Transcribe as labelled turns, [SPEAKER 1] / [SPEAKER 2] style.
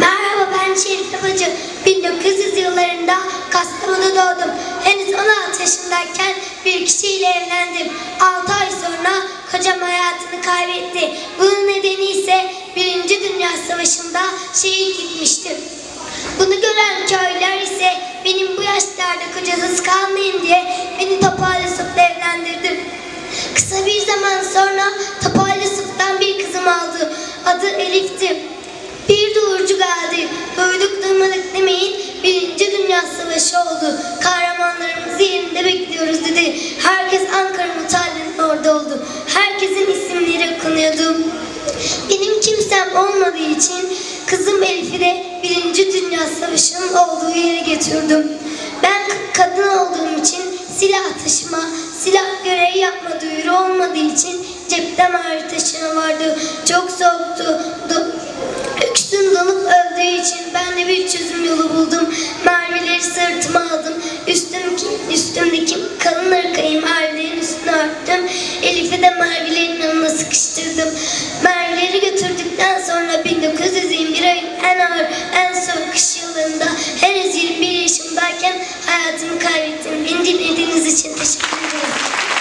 [SPEAKER 1] Merhaba ben Şerif Hacı. 1900 yıllarında Kastamonu'da doğdum. Henüz 16 yaşındayken bir kişiyle evlendim. 6 ay sonra kocam hayatını kaybetti. Bunun nedeni ise 1. Dünya Savaşı'nda şehit gitmiştim. Bunu gören köyler ise benim bu yaşlarda kocasız kalmayın diye beni toparlasın Adı Elif'ti. Bir doğurcu geldi. Duyduk duymadık demeyin. Birinci Dünya Savaşı oldu. Kahramanlarımızı yerinde bekliyoruz dedi. Herkes Ankara Mutalli'nin orada oldu. Herkesin isimleri okunuyordu. Benim kimsem olmadığı için kızım Elif'i de Birinci Dünya Savaşı'nın olduğu yere getirdim. Ben kadın olduğum için silah taşıma, silah yapma duyuru olmadığı için cepte mermi taşıma vardı. Çok soğuktu. Do- Öksüm donup öldüğü için ben de bir çözüm yolu buldum. Mermileri sırtıma aldım. Üstümdeki, üstümdeki kalın ırkayı mermilerin üstüne örttüm. Elif'i de mermilerin